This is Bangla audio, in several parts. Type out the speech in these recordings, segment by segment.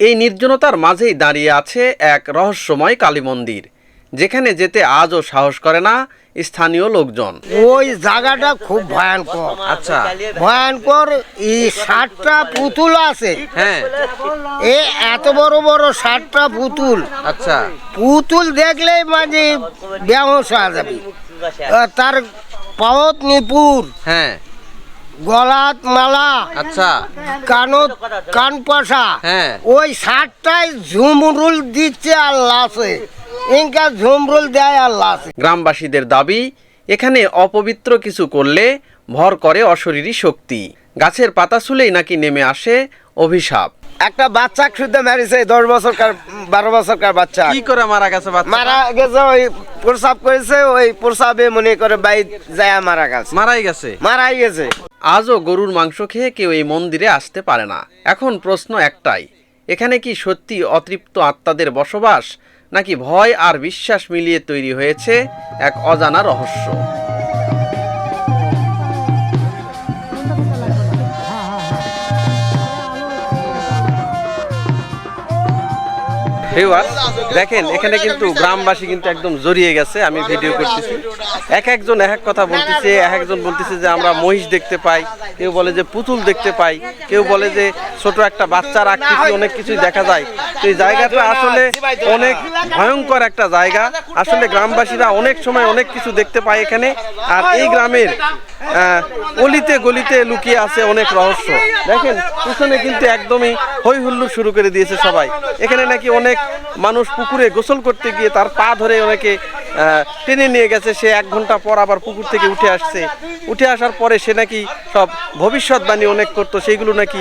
এই নির্জনতার মাঝেই দাঁড়িয়ে আছে এক রহস্যময় কালী মন্দির যেখানে যেতে আজও সাহস করে না স্থানীয় লোকজন। ওই জায়গাটা খুব ভয়ঙ্কর। আচ্ছা। ভয়ঙ্কর এই ষাটটা পুতুল আছে। হ্যাঁ। এ এত বড় বড় ষাটটা পুতুল। আচ্ছা। পুতুল দেখলেই মাঝে হয়ে যাবে। তার পাওত নিপুর হ্যাঁ। গলাত মালা আচ্ছা। কানত কান পশা হ্যাঁ। ওই ষাটটায় ঝুমরুল দিচ্ছে আর আছে ইনকা ঝুমরুল দেয় আর আছে গ্রামবাসীদের দাবি এখানে অপবিত্র কিছু করলে ভর করে অশরীরী শক্তি। গাছের পাতা শুলেই নাকি নেমে আসে অভিশাপ। একটা বাচ্চা শুদ্ধ মেরেছে দশ বছরকার বারো বছরকার বাচ্চা। কি করে মারা গেছে মারা গেছে ওই প্রসাব করেছে ওই প্রসাবে মনে করে বাই যায় মারা গেছে। মারাই গেছে? মারাই গেছে। আজও গরুর মাংস খেয়ে কেউ এই মন্দিরে আসতে পারে না। এখন প্রশ্ন একটাই এখানে কি সত্যি অতৃপ্ত আত্মাদের বসবাস নাকি ভয় আর বিশ্বাস মিলিয়ে তৈরি হয়েছে এক অজানা রহস্য? Viewers, দেখেন এখানে কিন্তু গ্রামবাসী কিন্তু একদম জড়িয়ে গেছে আমি ভিডিও করতেছি। এক একজন এক এক কথা বলতেছে এক একজন বলতেছে যে আমরা মহিষ দেখতে পাই কেউ বলে যে পুতুল দেখতে পাই কেউ বলে যে ছোট একটা বাচ্চার আকৃতি অনেক কিছুই দেখা যায়। তো এই জায়গাটা আসলে অনেক ভয়ঙ্কর একটা জায়গা। আসলে গ্রামবাসীরা অনেক সময় অনেক কিছু দেখতে পায় এখানে আর এই গ্রামের অলিতে গলিতে লুকিয়ে আছে অনেক রহস্য। দেখেন পিছনে কিন্তু একদমই হই হুল্লোড় শুরু করে দিয়েছে সবাই। এখানে নাকি অনেক মানুষ পুকুরে গোসল করতে গিয়ে তার পা ধরে অনেকে টেনে নিয়ে গেছে। সে এক ঘণ্টা পর আবার পুকুর থেকে উঠে আসছে। উঠে আসার পরে সে নাকি সব ভবিষ্যৎবাণী অনেক করতো, সেইগুলো নাকি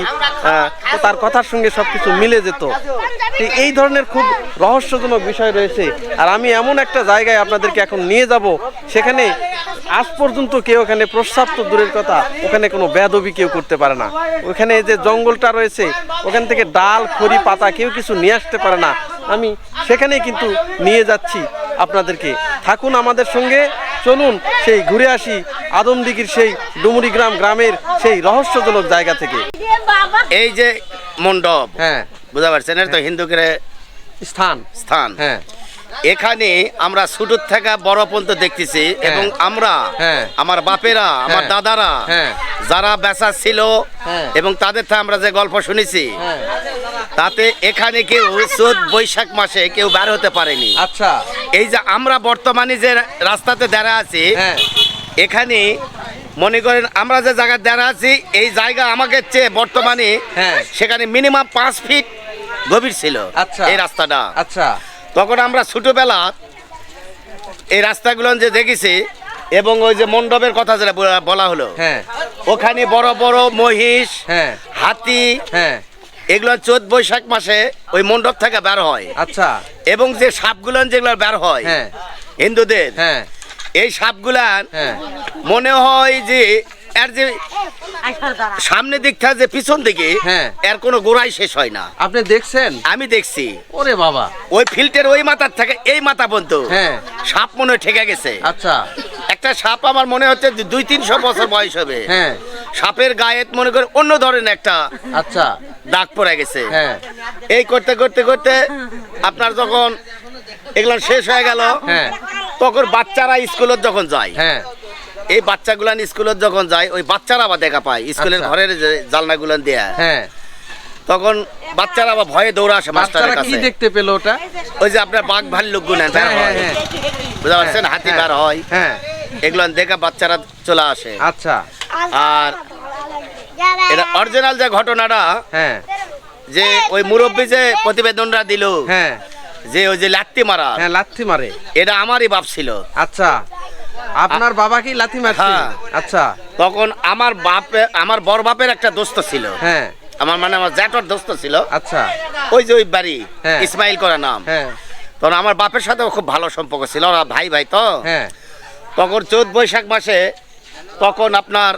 তার কথার সঙ্গে সব কিছু মিলে যেত। এই ধরনের খুব রহস্যজনক বিষয় রয়েছে। আর আমি এমন একটা জায়গায় আপনাদেরকে এখন নিয়ে যাব, সেখানে আজ পর্যন্ত কেউ ওখানে প্রস্রাব তো দূরের কথা, ওখানে কোনো বেদবি কেউ করতে পারে না। ওখানে যে জঙ্গলটা রয়েছে, ওখান থেকে ডাল, খড়ি, পাতা কেউ কিছু নিয়ে আসতে পারে না। আমি সেখানে কিন্তু নিয়ে যাচ্ছি আপনাদেরকে। থাকুন আমাদের সঙ্গে চলুন সেই ঘুরে আসি আদমদিঘির সেই ডুমুরি গ্রাম গ্রামের সেই রহস্যজনক জায়গা থেকে। এই যে মণ্ডপ হ্যাঁ। বুঝতে পারছেন? তো হিন্দুকের স্থান। স্থান। হ্যাঁ। এখানে আমরা ছোটোর থেকে বড় পর্যন্ত দেখতেছি এবং আমরা হ্যাঁ। আমার বাপেরা আমার হ্যাঁ। দাদারা হ্যাঁ। যারা বেচা ছিল হ্যাঁ। এবং তাদের থেকে আমরা যে গল্প শুনেছি হ্যাঁ তাতে এখানে কেউ চোদ্দ বৈশাখ মাসে কেউ বের হতে পারেনি আচ্ছা এই যে আমরা বর্তমানে যে রাস্তাতে দাঁড়া আছি হ্যাঁ এখানে মনে করেন আমরা যে জায়গায় দাঁড়া আছি এই জায়গা আমাকে চেয়ে বর্তমানে হ্যাঁ। সেখানে মিনিমাম পাঁচ ফিট গভীর ছিল আচ্ছা। এই রাস্তাটা আচ্ছা তখন আমরা ছোটোবেলা এই রাস্তাগুলো যে দেখেছি এবং ওই যে মণ্ডপের কথা যেটা বলা- হলো। হ্যাঁ। ওখানে বড় বড় মহিষ হ্যাঁ। হাতি হ্যাঁ। এগুলো চোদ্দ বৈশাখ মাসে ওই মণ্ডপ থেকে বের হয়। আচ্ছা। এবং যে সাপগুলো যেগুলো বের হয় হ্যাঁ। হিন্দুদের হ্যাঁ। এই সাপগুলান মনে হয় যে এর যে সামনে দিকটা যে পিছন দিকে হ্যাঁ। এর কোনো গোড়াই শেষ হয় না। আপনি দেখছেন? আমি দেখছি। ওরে বাবা। ওই ফিল্টের ওই মাথার থেকে এই মাথা পর্যন্ত হ্যাঁ। সাপ মনে ঠেকে গেছে। আচ্ছা। একটা সাপ আমার মনে হচ্ছে দুই তিনশো বছর বয়স হবে। হ্যাঁ। সাপের গায়ে মনে করে অন্য ধরনের একটা আচ্ছা। দাগ পড়ে গেছে। হ্যাঁ। এই করতে করতে করতে আপনার যখন এগুলো শেষ হয়ে গেল হ্যাঁ। তখন বাচ্চারা স্কুলত যখন যায় হ্যাঁ। এই বাচ্চাগুলান স্কুলত যখন যায় ওই বাচ্চারা আবার দেখা পায়। স্কুলের আচ্ছা। ঘরের যে জালনাগুলান দেয়া। হ্যাঁ। তখন বাচ্চারা আবার ভয়ে দৌড়া আসে মাস্টারের বাচ্চারা কি কাছে। দেখতে পেল ওটা? ওই যে আপনার বাঘ ভাল্লুক গুনেন হ্যাঁ হ্যাঁ হ্যাঁ। বুঝতে পারছেন? হাতি বার হয়। হ্যাঁ। এগুলো দেখা বাচ্চারা চলে আসে। আচ্ছা। আর এটা অরিজিনাল যে ঘটনাটা হ্যাঁ। যে ওই মুরব্বী যে প্রতিবেদনটা দিল হ্যাঁ। যে ওই যে লাত্তি মারা হ্যাঁ লাথি মারে। এটা আমারই বাপ ছিল। আচ্ছা। আপনার বাবা কি লাথি মারছে হ্যাঁ। আচ্ছা। তখন আমার বাপে আমার বড় বাপের একটা দোস্ত ছিল। হ্যাঁ। আমার মানে আমার জ্যাঠর দোস্ত ছিল। আচ্ছা। ওই যে ওই বাড়ি হ্যাঁ। ইসমাইল করা নাম। হ্যাঁ। তখন আমার বাপের সাথে খুব ভালো সম্পর্ক ছিল ওরা ভাই ভাই তো। হ্যাঁ। তখন চৌদ বৈশাখ মাসে তখন আপনার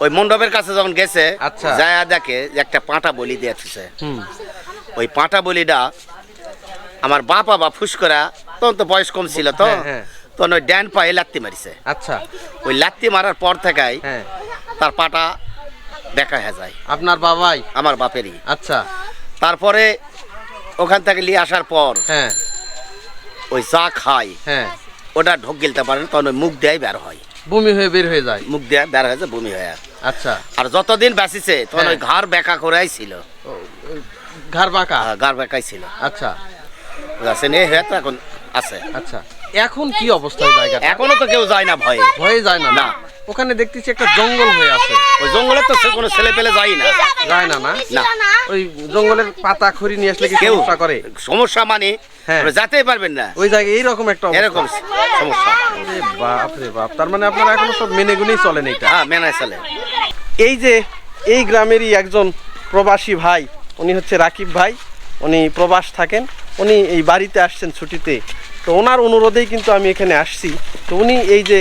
ওই মণ্ডপের কাছে যখন গেছে আচ্ছা। যায় দেখে যে একটা পাঁটা বলি দিয়েছে হুম। ওই পাঁটা বলিটা আমার বাপা বা ফুসকরা তখন তো বয়স কম ছিল তো। হ্যাঁ, হ্যাঁ। তখন ওই ড্যান পায়ে লাত্তি মারিছে। আচ্ছা। ওই লাত্তি মারার পর থেকেই হ্যাঁ। তার পাটা দেখা হয়ে যায়। আপনার বাবাই? আমার বাপেরই। আচ্ছা। তারপরে ওখান থেকে নিয়ে আসার পর হ্যাঁ। ওই চা খাই হ্যাঁ। ওটা ঢোক গিলতে পারে না তখন ওই মুখ দেয় বের হয়। বমি হয়ে বের হয়ে যায়। মুখ দেয় বের হয়ে যায় বমি হয়ে আচ্ছা। আর যতদিন বাঁচিছে তখন ওই হ্যাঁ। ঘর বেকা করাই ছিল। ঘাড় বাঁকা? ঘর বেকাই ছিল। আচ্ছা। বুঝাচ্ছেন এই হয়ে এখন আছে। আচ্ছা। এখন কি অবস্থায় জায়গাটা? এখনও তো কেউ যায় না ভয়ে। ভয়ে যায় না না। ওখানে দেখতেছি একটা জঙ্গল হয়ে আছে। ওই জঙ্গলে তো সে কোনো ছেলে পেলে যায় না। যায় না না? না। ওই জঙ্গলের পাতা খড়ি নিয়ে আসলে কি কেউ সমস্যা করে? সমস্যা মানে হ্যাঁ। যেতেই পারবেন না। ওই জায়গায় এইরকম একটা অবস্থা। এরকম সমস্যা। বাপ রে বাপ তার মানে আপনারা এখনও সব মেনে গুনেই চলেন এইটা? হ্যাঁ মেনে চলে। এই যে এই গ্রামেরই একজন প্রবাসী ভাই উনি হচ্ছে রাকিব ভাই উনি প্রবাস থাকেন উনি এই বাড়িতে আসছেন ছুটিতে। তো ওনার অনুরোধেই কিন্তু আমি এখানে আসছি। তো উনি এই যে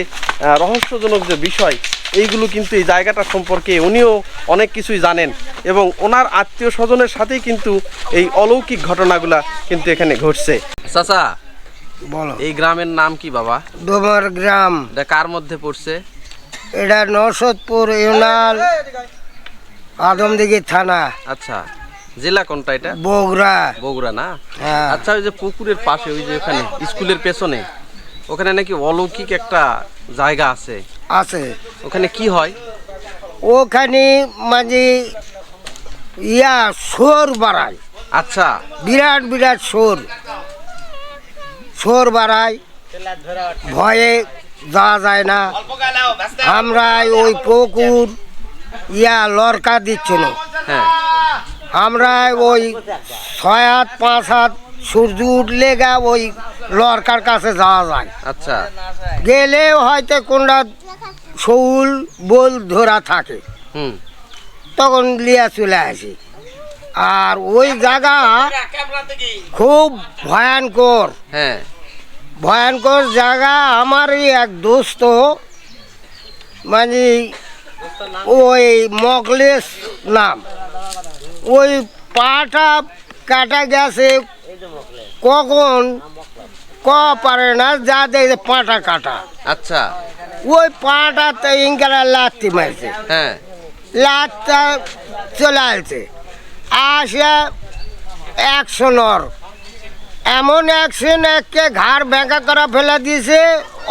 রহস্যজনক যে বিষয় এইগুলো কিন্তু এই জায়গাটা সম্পর্কে উনিও অনেক কিছুই জানেন এবং ওনার আত্মীয় স্বজনের সাথেই কিন্তু এই অলৌকিক ঘটনাগুলা কিন্তু এখানে ঘটছে। চাচা বলো। এই গ্রামের নাম কি বাবা? ডোমার গ্রাম। এটা কার মধ্যে পড়ছে? এটা নরসদপুর ইউনাল আদমদিঘি থানা। আচ্ছা। জেলা কোনটা এটা? বগুড়া। বগুড়া না? হ্যাঁ। আচ্ছা ওই যে পুকুরের পাশে ওই যে ওখানে স্কুলের পেছনে ওখানে নাকি অলৌকিক একটা জায়গা আছে। আছে। ওখানে কি হয়? ওখানে মানে ইয়া সোর বাড়ায়। আচ্ছা। বিরাট বিরাট সোর সোর বাড়ায়। ভয়ে যাওয়া যায় না। আমরা ওই পুকুর ইয়া লরকা দিচ্ছিল। হ্যাঁ। আমরা ওই ছয় হাত পাঁচ হাত সূর্য উঠলে গা ওই লরকার কাছে যাওয়া যায়। আচ্ছা। গেলে হয়তো কোনটা শৌল বোল ধরা থাকে। হুম। তখন লিয়া চলে আসি। আর ওই জায়গা খুব ভয়ঙ্কর। হ্যাঁ। ভয়ঙ্কর জায়গা আমারই এক দোস্ত মানে ওই মকলেশ নাম। ওই পাটা কাটা গেছে। কখন? ক পারে না যা দেখে পাটা কাটা। আচ্ছা। ওই পাটাতে ইঙ্কারা লাত্তি মারছে। হ্যাঁ। লাথটা চলে আসছে। আসে একশো নর। এমন অ্যাকশন একে ঘাড় ব্যাঙ্কা করা ফেলে দিয়েছে।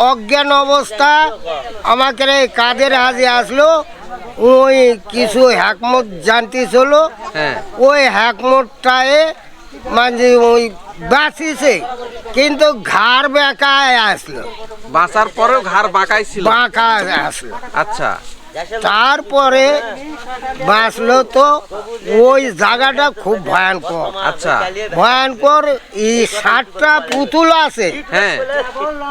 অজ্ঞান অবস্থা। আমাকে এই কাদের হাজে আসলো? ওই কিছু হ্যাকমত জানতে চলো ওই হ্যাকমতটায় মানে ওই বাঁচিছে কিন্তু ঘাড় বেঁকায় আসলো। বাঁচার পরেও ঘাড় বাঁকাই ছিল। বাঁকা আসলো। আচ্ছা। তারপরে বাঁচলো তো ওই জায়গাটা খুব ভয়ঙ্কর। আচ্ছা। ভয়ঙ্কর এই ষাটটা পুতুল আছে। হ্যাঁ।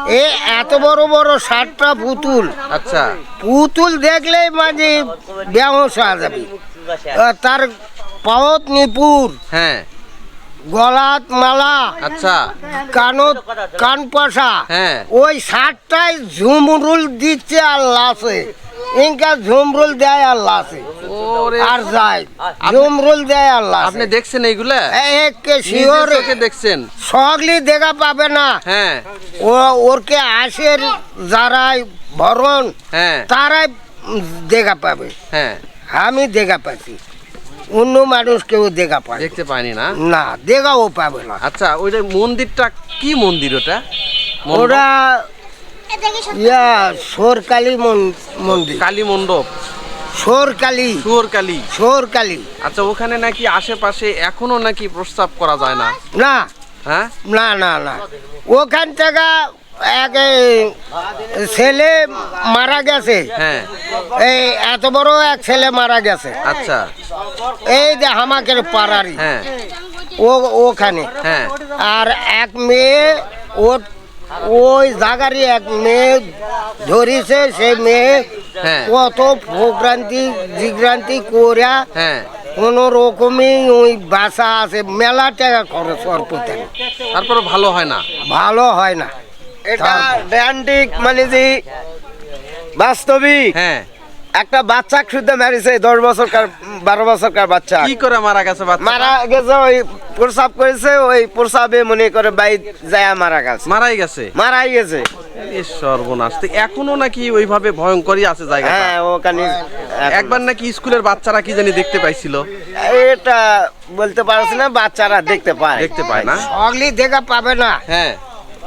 এ এত বড় বড় ষাটটা পুতুল। আচ্ছা। পুতুল দেখলেই মাঝে হয়ে যাবে। তার পাওত নিপুর। হ্যাঁ। গলাত মালা আচ্ছা। কানত কান পাশা হ্যাঁ। ওই ষাটটায় ঝুমরুল দিচ্ছে আর লাসে। ইনকা ঝুমরুল দেয় লাসে। ওরে আর যায়। ঝুমরুল দেয় আর লাসে। আপনি দেখছেন এইগুলা? একে শিওর? চোখে দেখছেন। সগলি দেখা পাবে না। হ্যাঁ। ও ওরকে আসের যারাই ভরণ হ্যাঁ। তারাই দেখা পাবে। হ্যাঁ। আমি দেখা পাচ্ছি। অন্য মানুষ কেউ দেখা পায়। দেখতে পাইনি না? না দেখাও পাবে না। আচ্ছা ওইটা মন্দিরটা কি মন্দির ওটা? ওরা ইয়া সোরকালী মন- মন্দির। কালী মণ্ডপ সোরকালী। সুয়র কালী সোরকালী। আচ্ছা ওখানে নাকি আশেপাশে এখনও নাকি প্রস্তাব করা যায় না? না। হ্যাঁ? না না না। ওখান থেকে এক ছেলে মারা গেছে। হ্যাঁ। এই এত বড় এক ছেলে মারা গেছে। আচ্ছা। এই যে হামাকের পাড়ারই। হ্যাঁ। ও ওখানে। হ্যাঁ। আর এক মেয়ে ও ওই জায়গারই এক মেয়ে ধরিছে সেই মেয়ে হ্যাঁ। কত ভোগ্রান্তি জিগ্রান্তি করিয়া হ্যাঁ। কোনো রকমই ওই বাসা আছে মেলা টাকা খরচ করতে তারপরে ভালো হয় না? ভালো হয় না। এটা ড্যান্ডিক মানে যে বাস্তবিক। হ্যাঁ। একটা বাচ্চা শুদ্ধ মেরেছে দশ বছরকার বারো বছরকার বাচ্চা। কি করে মারা গেছে মারা গেছে ওই প্রসাব করেছে ওই প্রসাবে মনে করে বাই যায় মারা গেছে। মারাই গেছে? মারাই গেছে। সর্বনাশ। তো এখনও নাকি ওইভাবে ভয়ঙ্করই আছে জায়গা হ্যাঁ ওখানে একবার নাকি স্কুলের বাচ্চারা কি জানি দেখতে পাইছিল? এটা বলতে পারছি না বাচ্চারা দেখতে পায়। দেখতে পায় না। অগলি দেখা পাবে না। হ্যাঁ।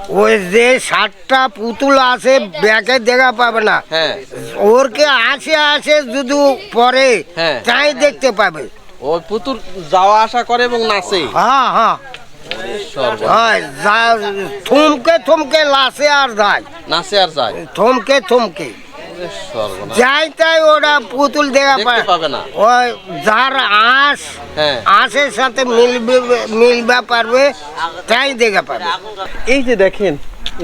ওই যে সাতটা পুতুল আছে ব্যাগে দেখা পাবে না। হ্যাঁ। ওরকে আসে আসে যদি পরে হ্যাঁ। তাই দেখতে পাবে। ওই পুতুল যাওয়া আসা করে এবং নাচে। হ্যাঁ হ্যাঁ। হয় থমকে থমকে লাসে আর যায়। নাচে আর যায়। থমকে থমকে। যাই তাই ওরা পুতুল দেখা পাবে না। ওই যার আঁশ হ্যাঁ। আঁশের সাথে মিলবে মিলবা পারবে তাই দেখা পাবে। এই যে দেখেন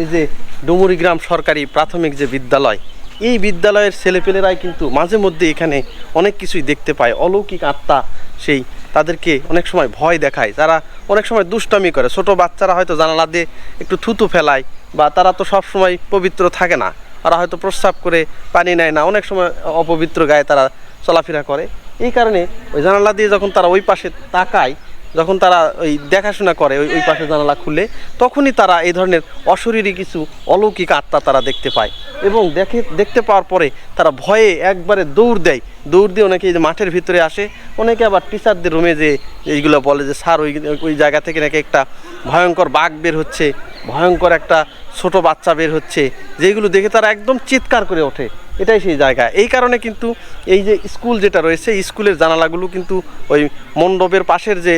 এই যে ডুমুরি গ্রাম সরকারি প্রাথমিক যে বিদ্যালয় এই বিদ্যালয়ের ছেলেপেলেরাই কিন্তু মাঝে মধ্যে এখানে অনেক কিছুই দেখতে পায়। অলৌকিক আত্মা সেই তাদেরকে অনেক সময় ভয় দেখায়। তারা অনেক সময় দুষ্টামি করে। ছোট বাচ্চারা হয়তো জানালা দিয়ে একটু থুতু ফেলায় বা তারা তো সব সময় পবিত্র থাকে না। তারা হয়তো প্রস্রাব করে পানি নেয় না। অনেক সময় অপবিত্র গায়ে তারা চলাফেরা করে। এই কারণে ওই জানালা দিয়ে যখন তারা ওই পাশে তাকায়, যখন তারা ওই দেখাশোনা করে ওই ওই পাশে জানালা খুলে, তখনই তারা এই ধরনের অশরীরী কিছু অলৌকিক আত্মা তারা দেখতে পায় এবং দেখে, দেখতে পাওয়ার পরে তারা ভয়ে একবারে দৌড় দেয়। দৌড় দিয়ে অনেকে যে মাঠের ভিতরে আসে, অনেকে আবার টিচারদের রুমে যে এইগুলো বলে যে, স্যার, ওই ওই জায়গা থেকে নাকি একটা ভয়ঙ্কর বাঘ বের হচ্ছে। ভয়ঙ্কর একটা ছোট বাচ্চা বের হচ্ছে যেগুলো দেখে তারা একদম চিৎকার করে ওঠে। এটাই সেই জায়গা। এই কারণে কিন্তু এই যে স্কুল যেটা রয়েছে স্কুলের জানালাগুলো কিন্তু ওই মণ্ডপের পাশের যে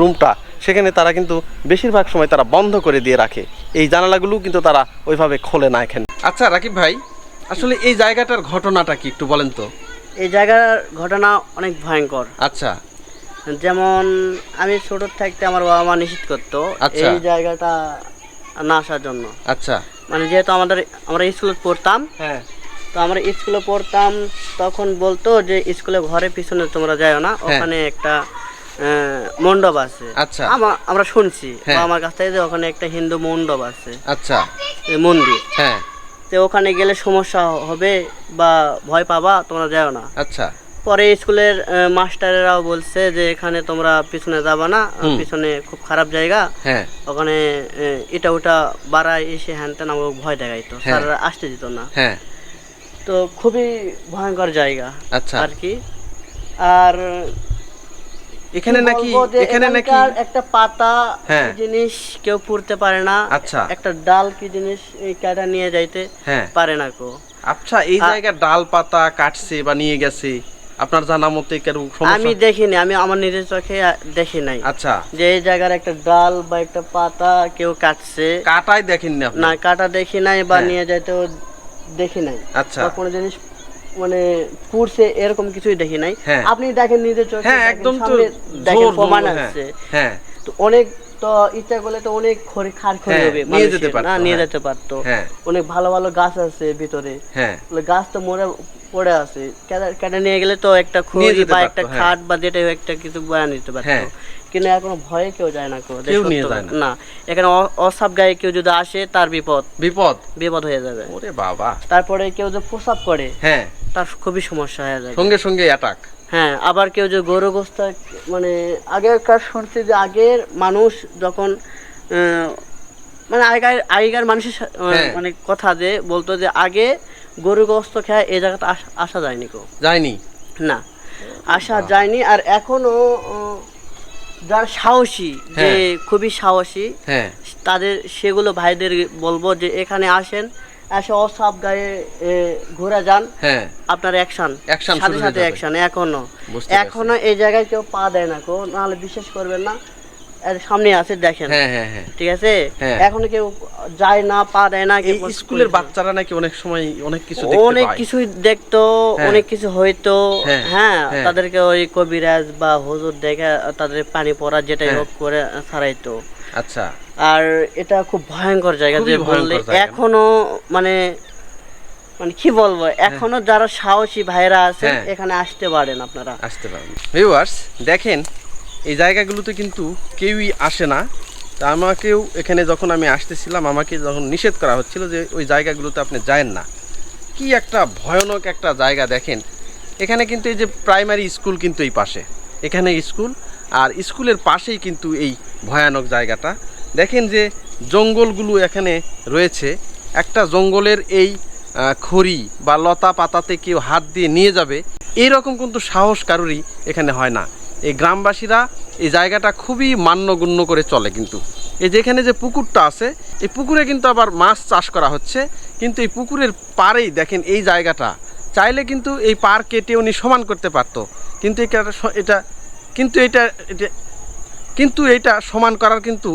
রুমটা সেখানে তারা কিন্তু বেশিরভাগ সময় তারা বন্ধ করে দিয়ে রাখে। এই জানালাগুলো কিন্তু তারা ওইভাবে খোলে না এখানে। আচ্ছা রাকিব ভাই আসলে এই জায়গাটার ঘটনাটা কি একটু বলেন তো? এই জায়গার ঘটনা অনেক ভয়ঙ্কর। আচ্ছা। যেমন আমি ছোট থাকতে আমার বাবা মা নিষেধ করতো আচ্ছা। এই জায়গাটা না আসার জন্য। আচ্ছা। মানে যেহেতু আমাদের আমরা স্কুলে পড়তাম হ্যাঁ। তো আমরা স্কুলে পড়তাম তখন বলতো যে স্কুলে ঘরে পিছনে তোমরা যাও না ওখানে একটা মণ্ডপ আছে। আচ্ছা। আমা- আমরা শুনছি হ্যাঁ। আমার কাছ থেকে যে ওখানে একটা হিন্দু মণ্ডপ আছে। আচ্ছা। মন্দির। হ্যাঁ। তো ওখানে গেলে সমস্যা হবে বা ভয় পাবা তোমরা যাও না। আচ্ছা। পরে স্কুলের মাস্টারেরাও বলছে যে এখানে তোমরা পিছনে যাবা না পিছনে খুব খারাপ জায়গা। হ্যাঁ। ওখানে এটা ওটা বাড়ায় এসে হ্যান তেন আমাকে ভয় দেখাইতো হ্যাঁ। স্যাররা আসতে দিত না। হ্যাঁ। তো খুবই ভয়ঙ্কর জায়গা আচ্ছা। আর কি। আর এখানে নাকি এখানে নাকি একটা পাতা। জিনিস কেউ পুড়তে পারে না। আচ্ছা। একটা ডাল কি জিনিস এই কাটা নিয়ে যাইতে পারে না কো আচ্ছা এই জায়গার ডাল পাতা কাটছে বা নিয়ে গেছে? আপনার জানা মতে আমি দেখিনি আমি আমার নিজের চোখে দেখি নাই। আচ্ছা। যে এই জায়গার একটা ডাল বা একটা পাতা কেউ কাটছে। কাটাই দেখেননি আপনি? না কাটা দেখি নাই বা হ্যাঁ। নিয়ে যাইতেও দেখি নাই। আচ্ছা। কোনো জিনিস মানে পুড়ছে এরকম কিছুই দেখি নাই। হ্যাঁ। আপনি দেখেন নিজের চোখে হ্যাঁ একদম তো দেখেন প্রমাণ হ্যাঁ, আছে হ্যাঁ। তো অনেক তো ইচ্ছা করলে তো অনেক খড়ি খার খড়ি হবে নিয়ে যেতে পারতো, না নিয়ে। যেতে পারতো। অনেক ভালো ভালো গাছ আছে ভিতরে। হ্যাঁ। গাছ তো মরে পড়ে আছে। কেটে- নিয়ে গেলে তো একটা নিয়ে বা একটা হ্যাঁ। খাট বা যেটা একটা কিছু বয়া নিতে পারতো। হ্যাঁ। কিন্তু এখনও ভয়ে কেউ যায় না কেউ নিয়ে যায় না। এখানে গায়ে কেউ যদি আসে তার বিপদ। বিপদ? বিপদ হয়ে যাবে। ওরে বাবা। তারপরে কেউ যে প্রসাব করে হ্যাঁ। তার খুবই সমস্যা হয়ে যাবে। সঙ্গে সঙ্গে অ্যাটাক হ্যাঁ আবার কেউ যে গরু গোস্ত মানে আগেকার শুনছি যে আগের মানুষ যখন মানে আগেকার আগেকার মানুষের হ্যাঁ। মানে কথা যে বলতো যে আগে গরু গোস্ত খেয়ে এই জায়গাতে আসা যায়নি কেউ যায়নি? না। আসা যায়নি আর এখনও যারা সাহসী যে হ্যাঁ। খুবই সাহসী হ্যাঁ। তাদের সেগুলো ভাইদের বলব যে এখানে আসেন এসে অসাব গায়ে ঘুরে যান। হ্যাঁ। আপনার অ্যাকশন সাথে সাথে। অ্যাকশন এখনও। এখনও এই জায়গায় কেউ পা দেয় না কেউ নাহলে বিশ্বাস করবেন না। সামনে আছে দেখেন। হ্যাঁ হ্যাঁ হ্যাঁ। ঠিক আছে। এখনও কেউ যায় না পা দেয় না স্কুলের বাচ্চারা নাকি অনেক সময় অনেক কিছু অনেক দেখতো। অনেক কিছু হইতো। হ্যাঁ। তাদেরকে ওই কবিরাজ বা হুজুর দেখে তাদের পানি পড়া যেটাই। হোক করে ছাড়াইতো। আচ্ছা। আর এটা খুব ভয়ঙ্কর জায়গা যে বললে এখনও মানে মানে কি বলব এখনও যারা সাহসী ভাইরা আছে। এখানে আসতে পারেন আপনারা। আসতে পারেন। ভিউয়ার্স দেখেন এই জায়গাগুলোতে কিন্তু কেউই আসে না। তা আমাকেও এখানে যখন আমি আসতেছিলাম, আমাকে যখন নিষেধ করা হচ্ছিল যে ওই জায়গাগুলোতে আপনি যায়েন না। কি একটা ভয়ানক একটা জায়গা দেখেন। এখানে কিন্তু এই যে প্রাইমারি স্কুল কিন্তু এই পাশে। এখানে স্কুল, আর স্কুলের পাশেই কিন্তু এই ভয়ানক জায়গাটা। দেখেন যে জঙ্গলগুলো এখানে রয়েছে। একটা জঙ্গলের এই খড়ি বা লতা পাতাতে কেউ হাত দিয়ে নিয়ে যাবে এই রকম কিন্তু সাহস কারোরই এখানে হয় না। এই গ্রামবাসীরা এই জায়গাটা খুবই মান্যগণ্য করে চলে কিন্তু। এই যেখানে যে পুকুরটা আছে, এই পুকুরে কিন্তু আবার মাছ চাষ করা হচ্ছে। কিন্তু এই পুকুরের পাড়েই দেখেন এই জায়গাটা। চাইলে কিন্তু এই পার কেটে উনি সমান করতে পারতো। কিন্তু এটা এটা, কিন্তু এটা এটা, কিন্তু এটা সমান করার কিন্তু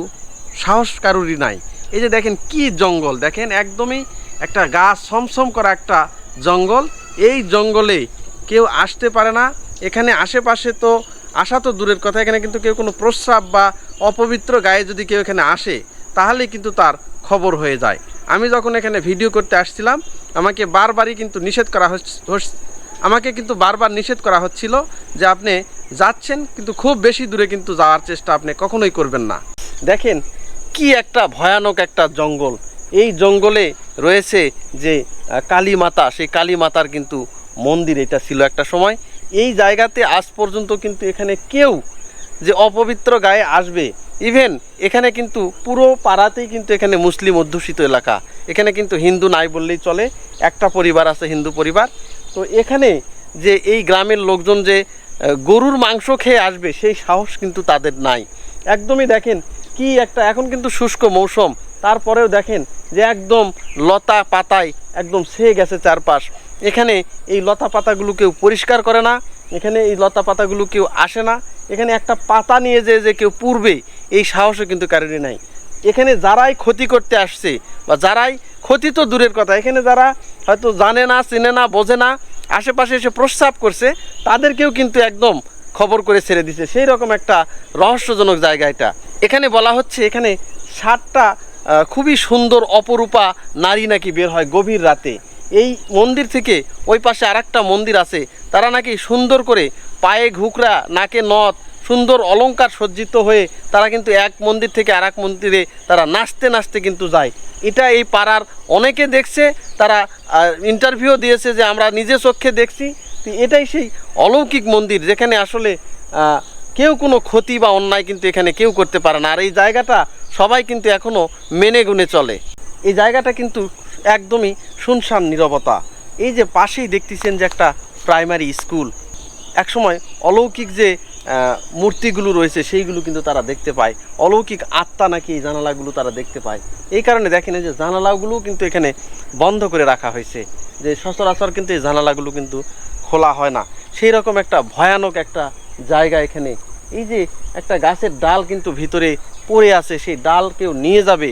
সাহস কারোরই নাই। এই যে দেখেন কি জঙ্গল, দেখেন একদমই একটা গাছ সমসম করা একটা জঙ্গল। এই জঙ্গলে কেউ আসতে পারে না। এখানে আশেপাশে তো আসা তো দূরের কথা, এখানে কিন্তু কেউ কোনো প্রস্রাব বা অপবিত্র গায়ে যদি কেউ এখানে আসে তাহলে কিন্তু তার খবর হয়ে যায়। আমি যখন এখানে ভিডিও করতে আসছিলাম, আমাকে বারবারই কিন্তু নিষেধ করা হচ্ছে- আমাকে কিন্তু বারবার নিষেধ করা হচ্ছিল যে আপনি যাচ্ছেন, কিন্তু খুব বেশি দূরে কিন্তু যাওয়ার চেষ্টা আপনি কখনোই করবেন না। দেখেন, কি একটা ভয়ানক একটা জঙ্গল। এই জঙ্গলে রয়েছে যে কালী মাতা, সেই কালী মাতার কিন্তু মন্দির এটা ছিল একটা সময়। এই জায়গাতে আজ পর্যন্ত কিন্তু এখানে কেউ যে অপবিত্র গায়ে আসবে ইভেন এখানে কিন্তু পুরো পাড়াতেই কিন্তু এখানে মুসলিম অধ্যুষিত এলাকা। এখানে কিন্তু হিন্দু নাই বললেই চলে, একটা পরিবার আছে হিন্দু পরিবার। তো এখানে যে এই গ্রামের লোকজন যে গরুর মাংস খেয়ে আসবে, সেই সাহস কিন্তু তাদের নাই। একদমই দেখেন কি একটা এখন কিন্তু শুষ্ক মৌসুম, তারপরেও দেখেন যে একদম লতা পাতায় একদম ছেয়ে গেছে চারপাশ। এখানে এই লতা পাতাগুলো কেউ পরিষ্কার করে না, এখানে এই লতা পাতাগুলো কেউ আসে না, এখানে একটা পাতা নিয়ে যে যে কেউ পূর্বে এই সাহসও কিন্তু কারোরই নাই। এখানে যারাই ক্ষতি করতে আসছে, বা যারাই ক্ষতি তো দূরের কথা, এখানে যারা হয়তো জানে না, চেনে না, বোঝে না, আশেপাশে এসে প্রস্রাব করছে, তাদেরকেও কিন্তু একদম খবর করে ছেড়ে দিছে। সেই রকম একটা রহস্যজনক জায়গা এটা। এখানে বলা হচ্ছে এখানে ষাটটা খুবই সুন্দর অপরূপা নারী নাকি বের হয় গভীর রাতে। এই মন্দির থেকে ওই পাশে আরেকটা মন্দির আছে। তারা নাকি সুন্দর করে পায়ে ঘুকরা নাকে নথ, সুন্দর অলংকার সজ্জিত হয়ে তারা কিন্তু এক মন্দির থেকে আর মন্দিরে তারা নাচতে নাচতে কিন্তু যায়। এটা এই পাড়ার অনেকে দেখছে, তারা ইন্টারভিউ দিয়েছে যে আমরা নিজে চোখে দেখছি। এটাই সেই অলৌকিক মন্দির যেখানে আসলে কেউ কোনো ক্ষতি বা অন্যায় কিন্তু এখানে কেউ করতে পারে না। আর এই জায়গাটা সবাই কিন্তু এখনও মেনে গুনে চলে। এই জায়গাটা কিন্তু একদমই শুনশান নীরবতা। এই যে পাশেই দেখতেছেন যে একটা প্রাইমারি স্কুল, একসময় অলৌকিক যে মূর্তিগুলো রয়েছে সেইগুলো কিন্তু তারা দেখতে পায়। অলৌকিক আত্মা নাকি এই জানালাগুলো তারা দেখতে পায়। এই কারণে দেখেন যে জানালাগুলো কিন্তু এখানে বন্ধ করে রাখা হয়েছে। যে সচরাচর কিন্তু এই জানালাগুলো কিন্তু খোলা হয় না। সেই রকম একটা ভয়ানক একটা জায়গা এখানে। এই যে একটা গাছের ডাল কিন্তু ভিতরে পড়ে আছে, সেই ডাল কেউ নিয়ে যাবে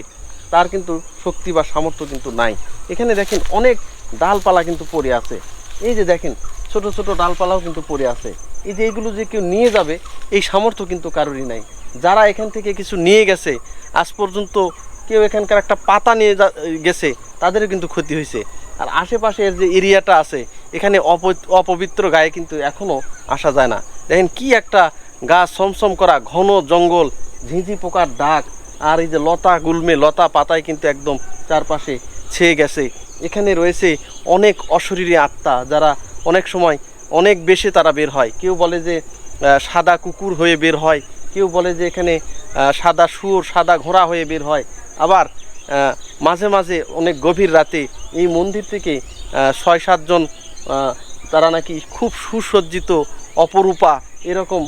তার কিন্তু শক্তি বা সামর্থ্য কিন্তু নাই। এখানে দেখেন অনেক ডালপালা কিন্তু পড়ে আছে। এই যে দেখেন, ছোট ছোট ডালপালাও কিন্তু পড়ে আছে। এই যে এইগুলো যে কেউ নিয়ে যাবে, এই সামর্থ্য কিন্তু কারোরই নাই। যারা এখান থেকে কিছু নিয়ে গেছে, আজ পর্যন্ত কেউ এখানকার একটা পাতা নিয়ে গেছে, তাদেরও কিন্তু ক্ষতি হয়েছে। আর আশেপাশের যে এরিয়াটা আছে, এখানে অপ- অপবিত্র গায়ে কিন্তু এখনও আসা যায় না। দেখেন কি একটা গাছ সমসম করা ঘন জঙ্গল, ঝিঁঝি পোকার ডাক। আর এই যে লতা গুলমে, লতা পাতায় কিন্তু একদম চারপাশে ছেয়ে গেছে। এখানে রয়েছে অনেক অশরীরী আত্মা যারা অনেক সময় অনেক বেশি তারা বের হয়। কেউ বলে যে সাদা কুকুর হয়ে বের হয়, কেউ বলে যে এখানে সাদা শুয়োর, সাদা ঘোড়া হয়ে বের হয়। আবার মাঝে মাঝে অনেক গভীর রাতে এই মন্দির থেকে ছয় সাতজন তারা নাকি খুব সুসজ্জিত, অপরূপা এরকম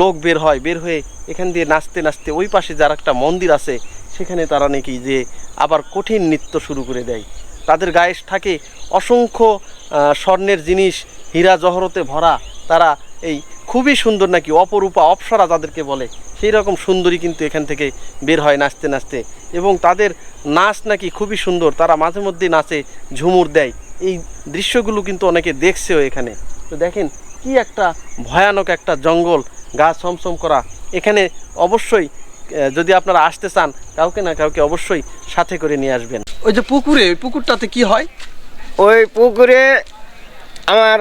লোক বের হয়, বের হয়ে এখান দিয়ে নাচতে নাচতে ওই পাশে যার একটা মন্দির আছে, সেখানে তারা নাকি যে আবার কঠিন নৃত্য শুরু করে দেয়। তাদের গায়ে থাকে অসংখ্য স্বর্ণের জিনিস, হীরা জহরতে ভরা। তারা এই খুবই সুন্দর নাকি অপরূপা অপসরা তাদেরকে বলে, সেই রকম সুন্দরী কিন্তু এখান থেকে বের হয় নাচতে নাচতে। এবং তাদের নাচ নাকি খুবই সুন্দর, তারা মাঝে মধ্যে নাচে, ঝুমুর দেয়। এই দৃশ্যগুলো কিন্তু অনেকে দেখছেও এখানে। তো দেখেন কি একটা ভয়ানক একটা জঙ্গল, গা সমসম করা। এখানে অবশ্যই যদি আপনারা আসতে চান কাউকে না কাউকে অবশ্যই সাথে করে নিয়ে আসবেন। ওই যে পুকুরে পুকুরটাতে কি হয়? ওই পুকুরে আমার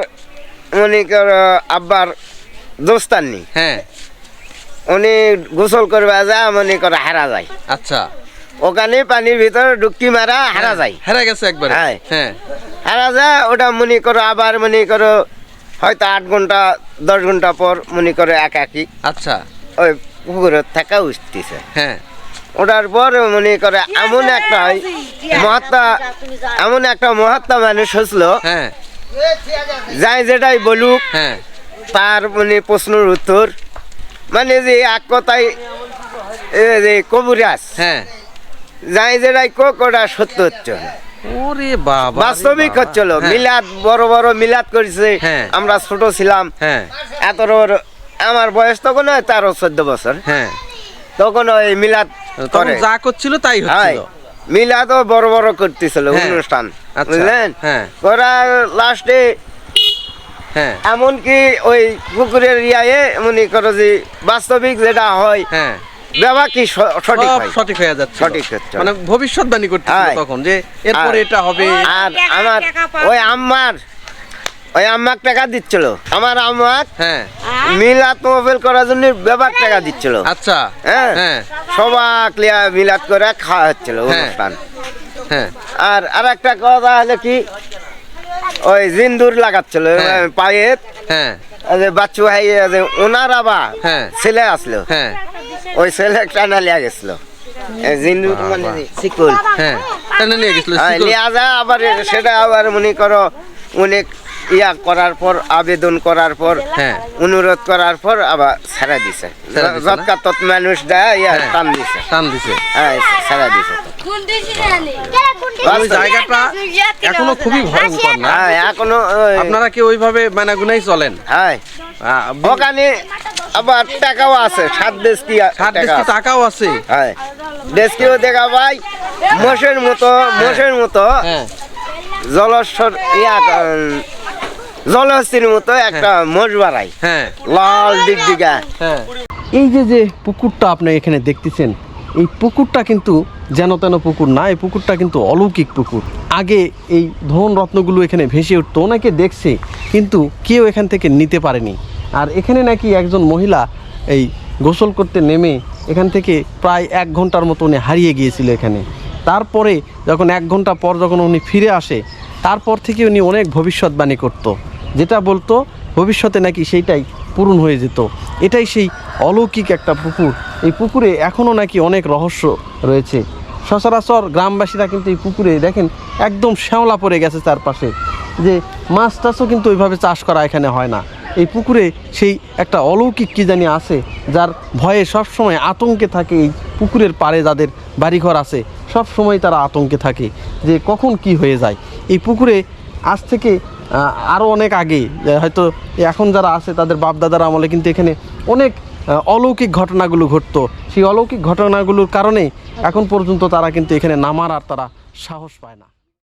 মনে করো আব্বার দোস্তাননি। হ্যাঁ। উনি গোসল করবে যা মনে করো হারা যায়। আচ্ছা। ওখানে পানির ভিতরে ডুবকি মারা হারা যায়। হারা গেছে একবার। হ্যাঁ। হ্যাঁ। হারা যায় ওটা মনে করো আবার মনে করো হয়তো আট ঘণ্টা দশ ঘণ্টা পর মনে করো একাকি। আচ্ছা। ওই পুকুরে থাকা উঠতেছে। হ্যাঁ। ওঠার পর মনে করে এমন একটা মহাত্মা এমন একটা মহাত্মা মানুষ হসলো হ্যাঁ। যাই যেটাই বলুক হ্যাঁ। তার মানে প্রশ্নের উত্তর। মানে যে এক কথায় যে কবুরাজ। হ্যাঁ। যাই যেটাই কোক ওটা সত্য হচ্ছে ওরে বাবা বাস্তবিক হচ্ছিল হ্যাঁ, মিলাদ বড় বড় মিলাদ করেছে। আমরা ছোট ছিলাম। হ্যাঁ। এত বড় আমার বয়স তখন হয় তেরো চোদ্দ বছর। হ্যাঁ। তখন ওই মিলাদ করে যা করছিল তাই হ্যাঁ। হচ্ছিল মিলাদও বড় বড় করতেছিল হ্যাঁ। অনুষ্ঠান আচ্ছা, বুঝলেন? হ্যাঁ। ওরা লাস্টে হ্যাঁ। এমনকি ওই পুকুরের ইয়ায়ে মনে করো যে বাস্তবিক যেটা হয় হ্যাঁ। ব্যবহার কি সঠিক হয়? সঠিক হয়ে যাচ্ছে সঠিক হচ্ছে। মানে ভবিষ্যৎবাণী হ্যাঁ। তখন যে এরপরে এটা হবে। আর আমার ওই আম্মার ওই আম্মাক টাকা দিচ্ছিল। আমার আম্মাক হ্যাঁ। মিলাদ মোবাইল করার জন্য ব্যবহার টাকা দিচ্ছিল। আচ্ছা। হ্যাঁ। হ্যাঁ। সবাক লিয়া মিলাদ করে খাওয়া হচ্ছিল হ্যাঁ। অনুষ্ঠান। হ্যাঁ। আর আর একটা কথা হলো কি ওই জিন্দুর লাগাচ্ছিল হ্যাঁ। পায়ে। হ্যাঁ। বাচ্চু ভাই ওনার আবার হ্যাঁ। ছেলে আসলো। হ্যাঁ। ওই ছেলে টানা লিয়া গেছিল। জিন্দুর মানে শিকুল। হ্যাঁ। টেনে গেছিল লিয়া যায় আবার সেটা আবার মনে করো অনেক ইয়া করার পর আবেদন করার পর হ্যাঁ। অনুরোধ করার পর আবার ছাড়া দিছে? যৎকা তৎ মানুষ দেয় ইয়া হ্যাঁ। টান দিছে। টান দিছে। হ্যাঁ ছাড়া দিছে। জায়গাটা এখনও খুবই ভয়ঙ্কর না? হ্যাঁ এখনও আপনারা কি ওইভাবে মানে গুনাই চলেন? হ্যাঁ। ওখানে আবার টাকাও আছে সাত সাত টাকা টাকাও আছে? হ্যাঁ। দেশকেও দেখা ভাই মোষের মতো মোষের মতো জলস্বর ইয়া জলহস্তির মতো একটা মোষ বাড়াই হ্যাঁ। লাল ডিগডিগা হ্যাঁ। এই যে যে পুকুরটা আপনি এখানে দেখতেছেন এই পুকুরটা কিন্তু যেন তেন পুকুর না এই পুকুরটা কিন্তু অলৌকিক পুকুর। আগে এই ধন রত্নগুলো এখানে ভেসে উঠতো অনেকে দেখছে কিন্তু কেউ এখান থেকে নিতে পারেনি। আর এখানে নাকি একজন মহিলা এই গোসল করতে নেমে এখান থেকে প্রায় এক ঘণ্টার মতো উনি হারিয়ে গিয়েছিল এখানে। তারপরে যখন এক ঘণ্টা পর যখন উনি ফিরে আসে তারপর থেকে উনি অনেক ভবিষ্যৎবাণী করতো। যেটা বলতো, ভবিষ্যতে নাকি সেইটাই পূরণ হয়ে যেত। এটাই সেই অলৌকিক একটা পুকুর। এই পুকুরে এখনও নাকি অনেক রহস্য রয়েছে। সচরাচর গ্রামবাসীরা কিন্তু এই পুকুরে দেখেন একদম শ্যাওলা পড়ে গেছে চারপাশে। যে মাছ টাছও কিন্তু ওইভাবে চাষ করা এখানে হয় না। এই পুকুরে সেই একটা অলৌকিক কী জানি আছে, যার ভয়ে সবসময় আতঙ্কে থাকে এই পুকুরের পাড়ে যাদের বাড়িঘর আছে। সব সময় তারা আতঙ্কে থাকে যে কখন কি হয়ে যায়। এই পুকুরে আজ থেকে আরও অনেক আগে হয়তো এখন যারা আছে, তাদের বাপদাদার আমলে কিন্তু এখানে অনেক অলৌকিক ঘটনাগুলো ঘটতো। সেই অলৌকিক ঘটনাগুলোর কারণে এখন পর্যন্ত তারা কিন্তু এখানে নামার আর তারা সাহস পায় না।